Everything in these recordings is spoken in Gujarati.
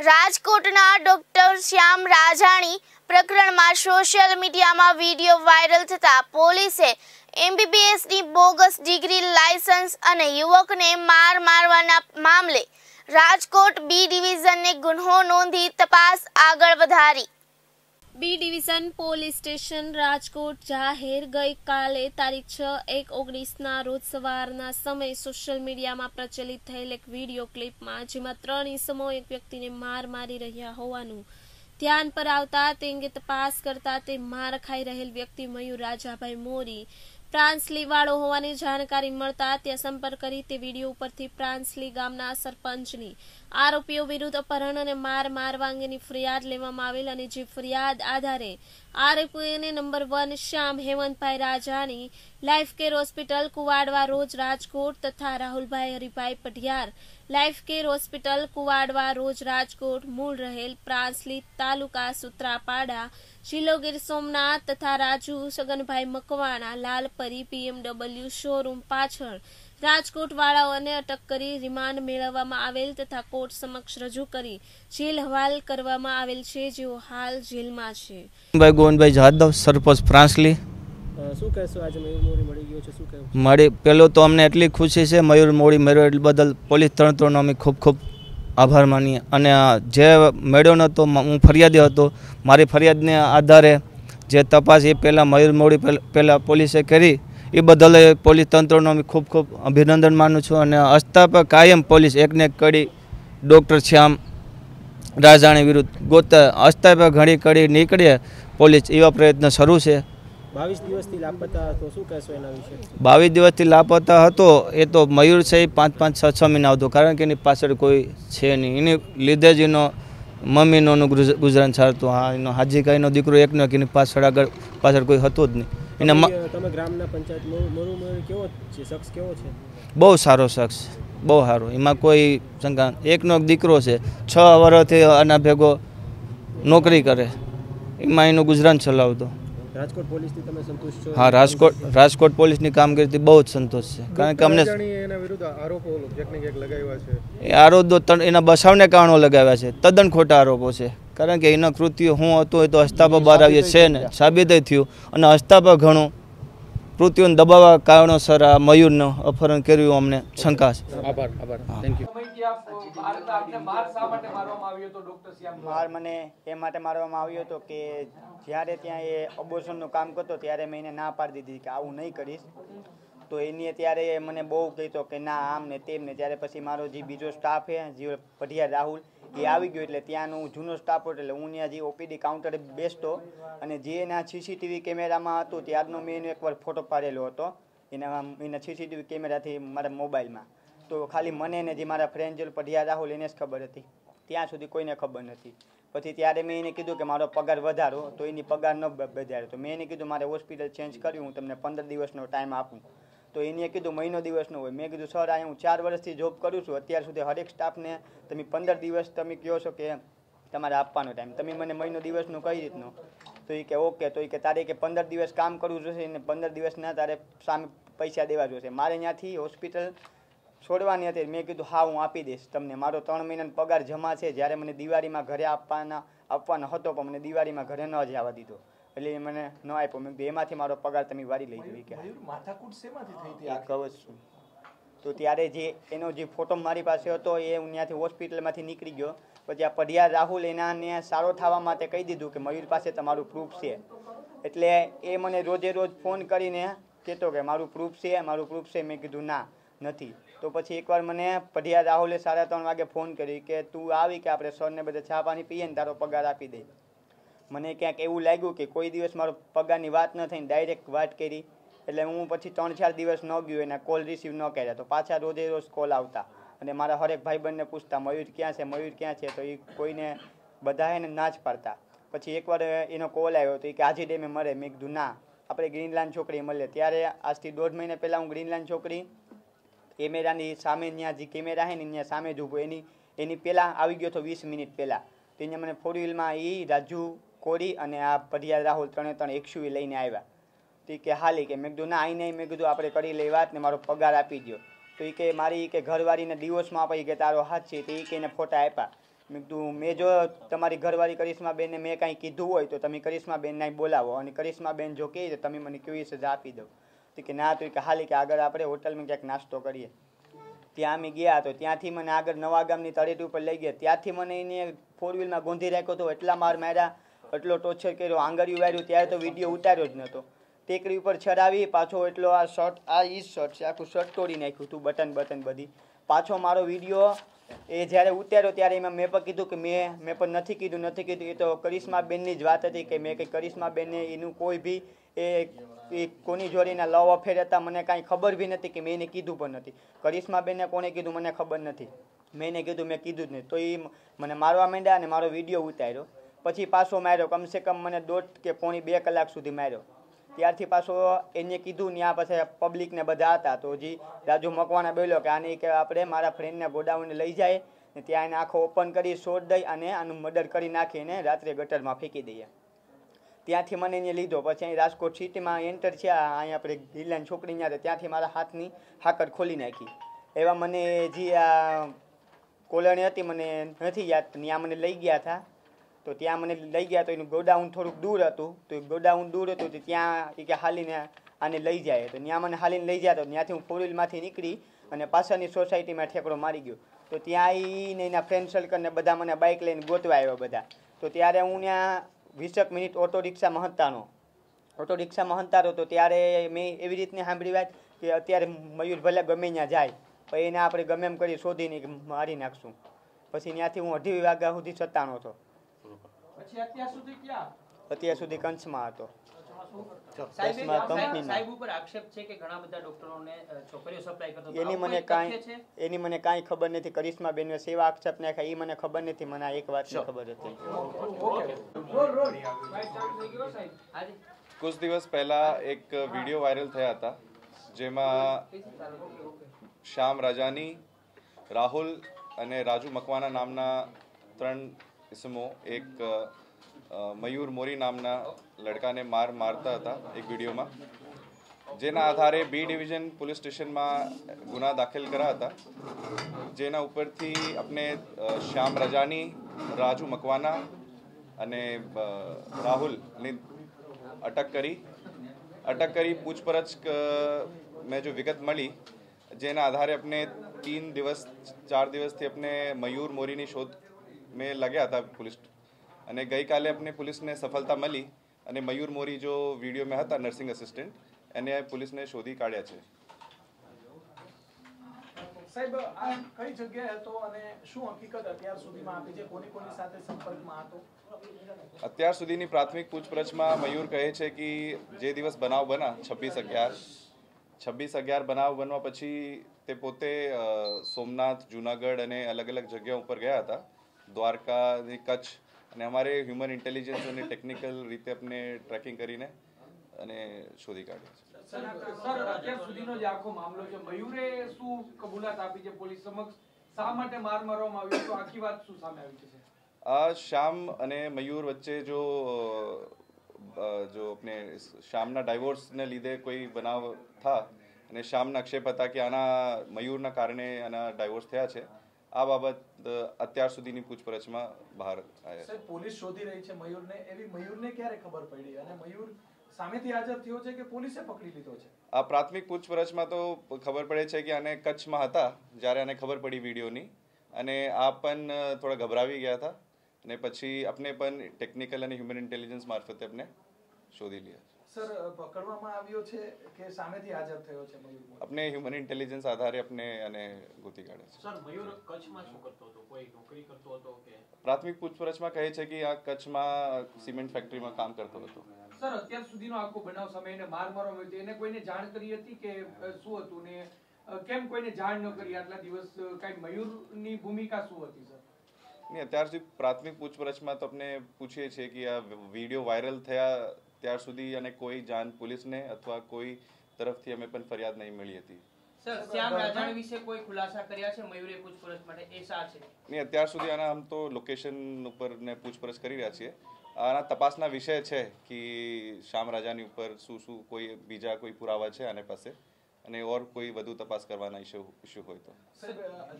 રાજકોટના ડોક્ટર શ્યામ રાજાણી પ્રકરણમાં સોશિયલ મીડિયામાં વીડિયો વાયરલ થતા પોલીસે એમબીબીએસની બોગસ ડિગ્રી લાયસન્સ અને યુવકને માર મારવાના મામલે રાજકોટ બી ડિવિઝનને ગુન્હો નોંધી તપાસ આગળ વધારી. B division police station Rajkot જાહેર ગઈકાલે તારીખ છ એક ઓગણીસના રોજ સવારના સમયે સોશિયલ મીડિયામાં પ્રચલિત થયેલ એક વીડિયો ક્લિપમાં જેમાં ત્રણ ઇસમો એક વ્યક્તિને માર મારી રહ્યા હોવાનું ધ્યાન પર આવતા તે અંગે તપાસ કરતા તે માર ખાઈ રહેલ વ્યક્તિ મયુર રાજાભાઈ મોરી પ્રાંસલી વાળો હોવાની જાણકારી મળતા ત્યાં સંપર્ક કરી તે વીડિયો ઉપરથી પ્રાંસલી ગામના સરપંચની આરોપીઓ વિરુદ્ધ અપહરણ અને માર મારવા અંગેની ફરિયાદ લેવામાં આવેલ અને જે ફરિયાદ આધારે આરોપીઓને નંબર વન શ્યામ હેમંતભાઈ રાજાની લાઈફ કેર હોસ્પિટલ કુવાડવા રોજ રાજકોટ તથા Rahulbhai Haribhai Padhiyar life care hospital Kuvadva રોજ રાજકોટ મૂળ રહેલ પ્રાંસલી તાલુકા સુત્રાપાડા જિલ્લો ગીર સોમનાથ તથા રાજુ સગનભાઈ મકવાણા લાલપરી પીએમડબલ્યુ શોરૂમ પાછળ રાજકોટ વાળાઓને અટક કરી રિમાન્ડ મેળવવામાં આવેલ તથા કોર્ટ સમક્ષ રજૂ કરી જેલ હવાલ કરવામાં આવેલ છે જેઓ હાલ જેલમાં છે. ભાઈ ગોવિંદભાઈ જાદવ સરપંચ ફ્રાન્સલી. શું કહેશો આજે મયુર મોરી મળી ગયો છે? શું કહેવું? મળી પહેલો તો અમને એટલી ખુશી છે મયુર મોડી મેળવ્યો એટલે બદલ પોલીસ ત્રણ ત્રણનો અમે ખૂબ ખૂબ આભાર માનીએ. અને જે મેળવ્યો નહોતો હું ફરિયાદી હતો. મારી ફરિયાદને આધારે જે તપાસ એ પહેલાં મયુર મોડી પહેલાં પોલીસે કરી એ બદલ પોલીસ તંત્રનો અમે ખૂબ ખૂબ અભિનંદન માનું છું અને અસ્તાપ કાયમ પોલીસ એકને એક કડી ડૉક્ટર શ્યામ રાજાણી વિરુદ્ધ ગોતા અસ્તાપ ઘડી કડી નીકળીએ પોલીસ એવા પ્રયત્ન શરૂ છે. બાવીસ દિવસથી લાપતા હતો શું કહેશો એના વિશે? બાવીસ દિવસથી લાપતા હતો એ તો મયુર છે એ પાંચ પાંચ છ છ મહિના આવતો કારણ કે એની પાછળ કોઈ છે નહીં. એની લીધે જ એનો મમ્મીનો ગુજરાન સારતું હા એનો હાજી હાજીકાઈનો દીકરો એકનો એક એની પાછળ આગળ પાછળ કોઈ હતું જ નહીં. એને તમે- ગ્રામના પંચાયત મોરું મોરું મોરું કેવો છે? શખ્સ કેવો છે? બહુ સારો શખ્સ. બહુ સારો. એમાં કોઈ શંકા એકનો એક દીકરો છે. છ વર્ષથી આના ભેગો નોકરી કરે. એમાં એનું ગુજરાન ચલાવતો. રાજકોટ પોલીસથી તમે સંતુષ્ટ છો? હા રાજકોટ રાજકોટ પોલીસની કામગીરીથી બહુ જ સંતોષ છે. કારણ કે અમને એના વિરુદ્ધ આરોપો ક્યાંક ક્યાંક લગાવ્યા છે? એ આરોપો તન- એના બસાવને કારણો લગાવ્યા છે. તદ્દન ખોટા આરોપો છે. કારણ કે એના કૃત્યો હું હતું એ તો હસ્તાપા બહાર આવીએ છે ને. સાબિત થયું. અને હસ્તાપા ઘણું કૃત્યોને દબાવવા કારણોસર આ મયુરનું અપહરણ કર્યું અમને શંકા છે. આભાર આભાર. થેન્ક યુ માર મને એ માટે મારવામાં આવ્યો હતો કે જ્યારે ત્યાં એ અબોર્શનનું કામ કરતો ત્યારે મેં એને ના પાડી દીધી કે આવું નહીં કરીશ. તો એની ત્યારે મને બહુ કહેતો કે ના આમ ને તેમ ને. ત્યારે પછી મારો જે બીજો સ્ટાફ છે જે પઢિયા રાહુલ એ આવી ગયો એટલે ત્યાંનો જૂનો સ્ટાફ હતો એટલે હું ત્યાં જે ઓપીડી કાઉન્ટરે બેસતો અને જે એના સીસીટીવી કેમેરામાં હતું ત્યારનો મેં એનો એકવાર ફોટો પાડેલો હતો. એના એના સીસીટીવી કેમેરાથી મારા મોબાઈલમાં. તો ખાલી મને ને જે મારા ફ્રેન્ડ જે પઢિયા રાહુલ, એને જ ખબર હતી. ત્યાં સુધી કોઈને ખબર નથી. પછી ત્યારે મેં એને કીધું કે મારો પગાર વધારો, તો એની પગાર ન બ- તો મેં એને કીધું, મારે હોસ્પિટલ ચેન્જ કર્યું, હું તમને પંદર દિવસનો ટાઈમ આપું. તો એને કીધું મહિનો દિવસનો હોય. મેં કીધું, સર અહીંયા હું ચાર વર્ષથી જોબ કરું છું. અત્યાર સુધી હરેક સ્ટાફને તમે પંદર દિવસ તમે કહો છો કે તમારે આપવાનો ટાઈમ તમે મને મહિનો દિવસનું કઈ રીતનું? તો એ કે, ઓકે. તો એ કે, તારે કે પંદર દિવસ કામ કરવું જોશે ને પંદર દિવસના તારે સામે પૈસા દેવા જોશે. મારે ત્યાંથી હોસ્પિટલ છોડવાની હતી. મેં કીધું, હા, હું આપી દઈશ તમને. મારો ત્રણ મહિનાનો પગાર જમા છે. જ્યારે મને દિવાળીમાં ઘરે આપવાના, આપવાનો હતો પણ મને દિવાળીમાં ઘરે ન જવા દીધો. એટલે એ મને ન આપ્યો. મેં એમાંથી મારો પગાર તમે વારી લઈ જવી કે એ કહું કવચ છું. તો ત્યારે જે એનો જે ફોટો મારી પાસે હતો એ હું ત્યાંથી હોસ્પિટલમાંથી નીકળી ગયો. પછી આ પઢિયા રાહુલ એનાને સારો થવા માટે કહી દીધું કે મયુર પાસે તમારું પ્રૂફ છે. એટલે એ મને રોજે રોજ ફોન કરીને કહેતો કે મારું પ્રૂફ છે મારું પ્રૂફ છે. મેં કીધું ના નથી. તો પછી એકવાર મને પઢિયા રાહુલે સાડા ત્રણ વાગે ફોન કરી કે તું આવી કે આપણે સરને બધા ચા પાણી પીએ ને તારો પગાર આપી દે. મને ક્યાંક એવું લાગ્યું કે કોઈ દિવસ મારો પગારની વાત ન થઈને ડાયરેક્ટ વાત કરી. એટલે હું પછી ત્રણ ચાર દિવસ ન ગયો, એના કોલ રિસીવ ન કર્યા. તો પાછા રોજે રોજ કોલ આવતા. અને મારા હરેક ભાઈબંધને પૂછતા, મયુર ક્યાં છે? મયુર ક્યાં છે? તો એ કોઈને બધા એને ના જ પાડતા. પછી એકવાર એનો કોલ આવ્યો તો એ કે, આજે ડેમે મરે. મેં કીધું, ના, આપણે ગ્રીનલાન્ડ છોકરી મળે ત્યારે આજથી દોઢ મહિના પહેલાં હું ગ્રીનલાન છોકરી, કેમેરાની સામે ત્યાં જે કેમેરા છે ને ત્યાં સામે જ ઊભો. એની એની પહેલાં આવી ગયો તો વીસ મિનિટ પહેલાં. તો એને મને ફોર વ્હીલમાં એ રાજુ કોરી અને આ પઢિયા રાહુલ ત્રણે ત્રણ એકસુવી લઈને આવ્યા. તો કે હાલી કે? મેં કીધું, ના, આઈ નહીં. મેં કીધું, આપણે કરી લઈ વાત ને મારો પગાર આપી દો તો એ કે, મારી કે ઘરવાળીને ડિવોર્સમાં આપી કે તારો હાથ છે. તો એ કે એને ફોટા આપ્યા. મેં કીધું, મેં જો તમારી ઘરવાળી કરિશ્માબેનને મેં કાંઈ કીધું હોય તો તમે કરિશ્માબેનને બોલાવો અને કરિશ્માબેન જો કહે તો તમે મને કેવી સજા આપી દો તો કે, ના, તો કે હાલી કે આગળ આપણે હોટલમાં ક્યાંક નાસ્તો કરીએ. ત્યાં અમે ગયા તો ત્યાંથી મને આગળ નવા ગામની તળેટી ઉપર લઈ ગયા. ત્યાંથી મને એને ફોર વ્હીલમાં ગોંધી રાખ્યો હતો એટલા માર માર્યા એટલો ટોર્ચર કર્યો, આંગળીયું વાર્યું, ત્યારે તો વીડિયો ઉતાર્યો જ નહોતો. ટેકરી ઉપર ચડાવી, પાછો એટલો આ શર્ટ આ ઈ શર્ટ છે, આખું શર્ટ તોડી નાખ્યું હતું બટન બટન બધી. પાછો મારો વીડિયો એ જ્યારે ઉતાર્યો ત્યારે એમાં મેં પણ કીધું કે મેં મેં પણ નથી કીધું નથી કીધું, એ તો કરિશ્માબેનની જ વાત હતી કે મેં કંઈ કરિશ્માબેનને એનું કોઈ બી, એ કોની જોડીના લવ અફેર હતા, મને કાંઈ ખબર બી નથી કે મેં એને કીધું પણ નથી. કરિશ્માબેનને કોણે કીધું? મને ખબર નથી. મેં એને કીધું, મેં કીધું જ નહીં. તો એ મને મારવા માંડ્યા અને મારો વીડિયો ઉતાર્યો. પછી પાછો માર્યો, કમસે કમ મને દોઢ કે પોણી બે કલાક સુધી માર્યો. ત્યારથી પાછો એને કીધું ને આ પછી પબ્લિકને બધા હતા. તો હજી રાજુ મકવાણા બોલ્યો કે, આને કે આપણે મારા ફ્રેન્ડને ગોડાઉને લઈ જાય ને ત્યાં એને આખો ઓપન કરી શોધ દઈ અને આનું મર્ડર કરી નાખીને રાત્રે ગટરમાં ફેંકી દઈએ. ત્યાંથી મને એને લીધો. પછી અહીં રાજકોટ સિટીમાં એન્ટર છે અહીંયા આપણે ગિલ્લાની છોકરી ત્યાં ત્યાંથી મારા હાથની હાકર ખોલી નાખી. એવા મને જે આ કોલણી હતી, મને નથી યાદ ત્યાં મને લઈ ગયા હતા. તો ત્યાં મને લઈ ગયા તો એનું ગોડાઉન થોડુંક દૂર હતું. તો એ ગોડાઉન દૂર હતું તો ત્યાં એ કે હાલીને આને લઈ જાય. તો ત્યાં મને હાલીને લઈ ગયા તો ત્યાંથી હું ફોરવીલમાંથી નીકળી અને પાછળની સોસાયટીમાં ઠેકડો મારી ગયો. તો ત્યાં એને એના ફ્રેન્ડ સર્કલને બધા મને બાઇક લઈને ગોતવા આવ્યા બધા. તો ત્યારે હું ત્યાં વીસેક મિનિટ ઓટો રિક્ષામાં હંતાનો. ઓટો રિક્ષામાં હંતારો તો ત્યારે મેં એવી રીતની સાંભળી વાત કે અત્યારે મયુર ભલે ગમે ત્યાં જાય પછી એને આપણે ગમે એમ કરી શોધીને મારી નાખશું. પછી ત્યાંથી હું અઢી વાગ્યા સુધી સત્તાનો હતો અત્યાર સુધી ક્યાં? અત્યાર સુધી કંચમાં હતો. કંપનીમાં. સાહેબ ઉપર આક્ષેપ છે કે ઘણા બધા ડોક્ટરોને અ, છોકરીઓ સપ્લાય કરતો હતો. એની મને કાંઈ એની મને કાંઈ ખબર નથી. કરિશ્મા બેન સેવા આક્ષેપ નાખ્યા. એ મને ખબર નથી. મને એક વાતની ખબર હતી. કુછ દિવસ પહેલા એક વીડિયો વાયરલ થયા હતા જેમાં શ્યામ રાજાની રાહુલ અને રાજુ મકવાના નામના ત્રણ ઇસમો એક મયુર મોરી નામના લડકાને માર મારતા હતા એક વિડીયોમાં. જેના આધારે બી ડિવિઝન પોલીસ સ્ટેશનમાં ગુના દાખલ કર્યા હતા. જેના ઉપરથી આપણે શ્યામ રજાની, રાજુ મકવાના અને રાહુલની અટક કરી. અટક કરી, પૂછપરછ મેં જો વિગત મળી, જેના આધારે આપણે તીન દિવસ, ચાર દિવસથી આપણે મયુર મોરીની શોધ મેં લગ્યા હતા પોલીસ અને ગઈકાલે અમને પોલીસને સફળતા મળી અને મયુર મોરી જો વીડિયો મેં હતા નર્સિંગ અસિસ્ટન્ટ એને પોલીસને શોધી કાઢ્યા છે. સાહેબ આ કઈ જગ્યાએ હતો અને શું હકીકત અત્યાર સુધીમાં આપી છે? કોની કોની સાથે સંપર્કમાં હતો? અત્યાર સુધીની પ્રાથમિક પૂછપરછમાં મયુર કહે છે કે જે દિવસ બનાવ બના છવ્વીસ અગિયાર. છવ્વીસ અગિયાર બનાવ બનવા પછી તે પોતે સોમનાથ જુનાગઢ અને અલગ અલગ જગ્યાઓ ઉપર ગયા હતા. દ્વારકા અને કચ્છ અને અમારે હ્યુમન ઇન્ટેલિજન્સ અને ટેકનિકલ રીતે આપણે ટ્રેકિંગ કરીને અને શોધી કાઢ્યા છે. આ શ્યામ અને મયુર વચ્ચે જો જો આપણે શ્યામના ડાયવોર્સને લીધે કોઈ બનાવ થા અને શ્યામના આક્ષેપ હતા કે આના મયુરના કારણે આના ડાયવોર્સ થયા છે આ બાબત અત્યાર સુધીની પૂછપરછમાં બહાર આવ્યા પોલીસ શોધી રહી છે મયુરને એવી મયુરને ક્યારે ખબર પડી? અને મયુર સામેથી હાજર થયો છે કે પોલીસે પકડી લીધો છે? આ પ્રાથમિક પૂછપરછમાં તો ખબર પડે છે કે આને કચ્છમાં હતા જ્યારે આને ખબર પડી વિડીયોની. અને આ પણ થોડા ગભરાવી ગયા હતા. અને પછી આપણે પણ ટેકનિકલ અને હ્યુમન ઇન્ટેલિજન્સ મારફતે આપણે શોધી લીધા સર પકડવામાં આવ્યો છે કે સામેથી હાજર થયો છે મયુર આપણે હ્યુમન ઇન્ટેલિજન્સ આધારે આપણે અને ગોતી કાઢે છે. સર મયુર કચ્છમાં શું કરતો હતો? કોઈ નોકરી કરતો હતો કે? પ્રાથમિક પૂછપરછમાં કહે છે કે આ કચ્છમાં સિમેન્ટ ફેક્ટરીમાં કામ કરતો હતો. સર અત્યાર સુધીનો આખો બનાવ સમય એને માર મારવામાં આવ્યો હતો. એને કોઈને જાણ કરી હતી કે શું હતું ને કેમ કોઈને જાણ ન કરી આટલા દિવસ? કઈ મયુરની ભૂમિકા શું હતી સર? અત્યાર સુધી પ્રાથમિક પૂછપરછમાં તો આપણે પૂછીએ છીએ કે આ વીડિયો વાયરલ થયા ત્યાર સુધી અને કોઈ જાણ પોલીસને અથવા કોઈ તરફથી અમે પણ ફરિયાદ નહીં મળી હતી. નહીં અત્યાર સુધી આના આમ તો લોકેશન ઉપર ને પૂછપરછ કરી રહ્યા છીએ. આના તપાસના વિષય છે કે શ્યામ રાજાની ઉપર શું શું કોઈ બીજા કોઈ પુરાવા છે આને પાસે? અને ઓર કોઈ વધુ તપાસ કરવાના ઇશ્યુ ઇશ્યુ હોય તો.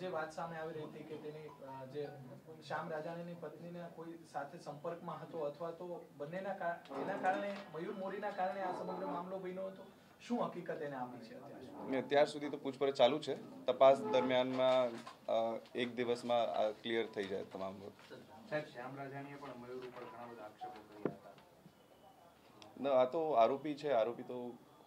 જે વાત સામે આવી રહી હતી કે તેની જે શ્યામ રાજાણીની પત્નીને કોઈ સાથે સંપર્કમાં હતો અથવા તો બંનેના એના કારણે મયુર મોરીના કારણે આ સમગ્ર મામલો બન્યો હતો? શું હકીકત એને આપી છે અત્યાર? સુધી? અત્યાર સુધી તો પૂછપરછ ચાલુ છે. તપાસ દરમિયાનમાં એક દિવસમાં ક્લિયર થઈ જાય તમામ. સાહેબ શ્યામ રાજાણીએ પણ મયુર ઉપર ઘણા બધા આક્ષેપો કર્યા હતા. ના આ તો આરોપી છે. આરોપી તો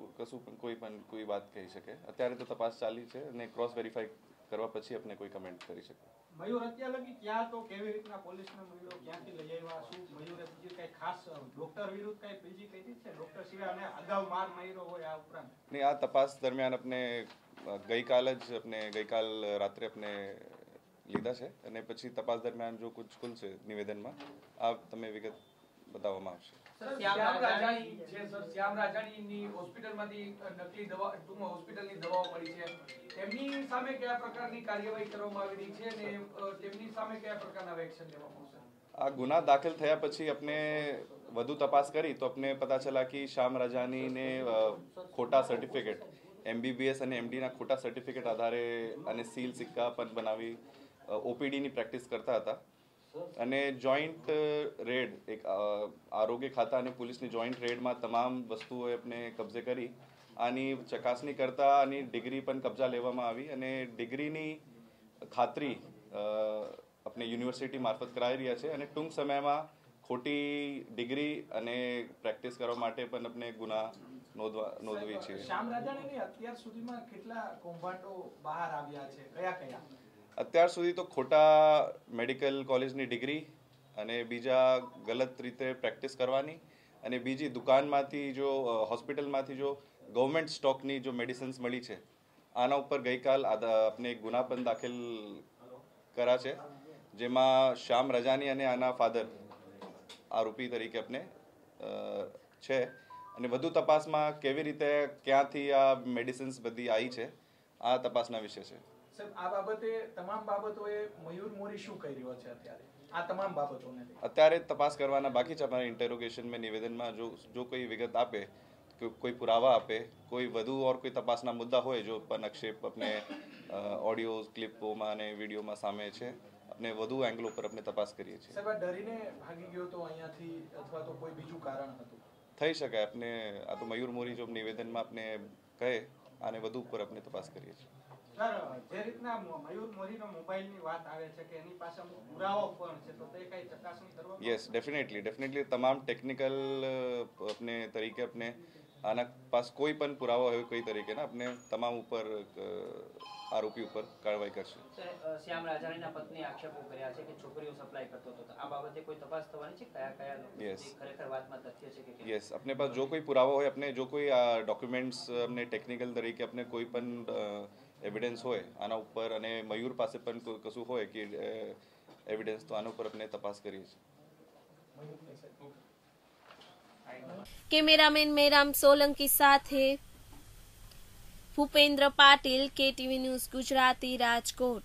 કશું પણ કોઈ પણ કોઈ વાત કહી શકે. અત્યારે તો તપાસ ચાલી છે અને ક્રોસ વેરીફાઈ કરવા પછી આપણે કોઈ કમેન્ટ કરી શકે. મયુર અત્યારે લગી ક્યાં તો કેવી રીતના પોલીસને મળ્યો? ક્યાંથી લઈ આવ્યા? શું મયુરે બીજી કઈ ખાસ ડોક્ટર વિરુદ્ધ કઈ બીજી કઈ છે? ડોક્ટર સિવાય અને અગાઉ માર માર્યો હોય આ ઉપરાંત? ને આ તપાસ દરમિયાન આપણે ગઈકાલ જ આપણે ગઈકાલ રાત્રે આપણે લીધા છે. અને પછી તપાસ દરમિયાન જો કુછ ખુલશે નિવેદનમાં આ તમે વિગત બતાવવામાં આવશે. શ્યામ રાજાણી છે સર શ્યામ રાજાણીની હોસ્પિટલમાંથી નકલી દવા ટૂંકમાં હોસ્પિટલની દવાઓ મળી છે. એમની સામે કયા પ્રકારની કાર્યવાહી કરવામાં આવી રહી છે અને તેમની સામે કયા પ્રકારના એક્શન લેવામાં આવશે? આ ગુના દાખલ થયા પછી આપણે વધુ તપાસ કરી તો આપણે પતા ચલા કે શ્યામ રાજાનીને ખોટા સર્ટિફિકેટ એમબીબીએસ અને એમડીના ખોટા સર્ટિફિકેટ આધારે અને સીલ સિક્કા પણ બનાવી ઓપીડીની પ્રેક્ટિસ કરતા હતા. અને જોઈન્ટ રેડ એક આરોગ્ય ખાતા અને પોલીસની જોઈન્ટ રેડમાં તમામ વસ્તુઓ આપણે કબજે કરી. આની ચકાસણી કરતા આની ડિગ્રી પણ કબજા લેવામાં આવી અને ડિગ્રીની ખાતરી આપણે યુનિવર્સિટી મારફત કરાવી રહ્યા છે અને ટૂંક સમયમાં ખોટી ડિગ્રી અને પ્રેક્ટિસ કરવા માટે પણ આપણે ગુના નોંધવા નોંધવી છે. શ્યામ રાજાણીની અત્યાર સુધીમાં કેટલા કૌભાંડો બહાર આવ્યા છે? કયા કયા? અત્યાર સુધી તો ખોટા મેડિકલ કોલેજની ડિગ્રી અને બીજા ગલત રીતે પ્રેક્ટિસ કરવાની અને બીજી દુકાનમાંથી જો હોસ્પિટલમાંથી જો ગવર્મેન્ટ સ્ટોકની જો મેડિસિન્સ મળી છે, આના ઉપર ગઈકાલ આપણે ગુના પણ દાખલ કરા છે, જેમાં શ્યામ રજાની અને આના ફાધર આરોપી તરીકે આપણે છે. અને વધુ તપાસમાં કેવી રીતે, ક્યાંથી આ મેડિસિન્સ બધી આવી છે, આ તપાસના વિશે છે. સાહેબ આ બાબતે તમામ બાબતોએ મયુર મોરી શું કરી રહ્યો છે અત્યારે? આ તમામ બાબતોને અત્યારે તપાસ કરવાના બાકી છે અમારા ઇન્ટેરોગેશન મેં નિવેદનમાં જો જો કોઈ વિગત આપે કોઈ પુરાવા આપે કોઈ વધુ ઓર કોઈ તપાસના મુદ્દા હોય જો પણ આક્ષેપ આપણે ઓડિયો ક્લિપોમાં અને વિડીયોમાં સામે છે આપણે વધુ એંગલ ઉપર આપણે તપાસ કરીએ છીએ. સાહેબ ડરીને ભાગી ગયો તો અહીંયાથી અથવા તો કોઈ બીજું કારણ હતું? થઈ શકે આપણે આ તો મયુર મોરી જો નિવેદનમાં આપણે કહે આને વધુ ઉપર આપણે તપાસ કરીએ છીએ. યસ ડેફિનેટલી ડેફિનેટલી તમામ ટેકનિકલ આપને તરીકે આપને આના પાસ કોઈ પણ પુરાવો હોય કોઈ તરીકેના આપને તમામ ઉપર આરોપી ઉપર કાર્યવાહી કરશે. શ્યામ રાજાણીના પત્ની આક્ષેપો કર્યા છે કે છોકરીઓ સપ્લાય કરતો હતો આ બાબતે કોઈ તપાસ થવાની છે? કયા કયા લોકો ખરેખર વાતમાં તથ્ય છે કે યસ આપને પાસે જો કોઈ પુરાવો હોય આપને જો કોઈ ડોક્યુમેન્ટ્સ અમને ટેકનિકલ તરીકે આપને કોઈ પણ એવિડન્સ હોય, આના ઉપર અને મયુર પાસે પણ કશું હોય કે એવિડન્સ તો આના ઉપર આપણે તપાસ કરીએ છીએ. કેમેરામેન મેરામ સોલંકી સાથે ભૂપેન્દ્ર પાટીલ, કેટીવી ન્યૂઝ ગુજરાતી રાજકોટ.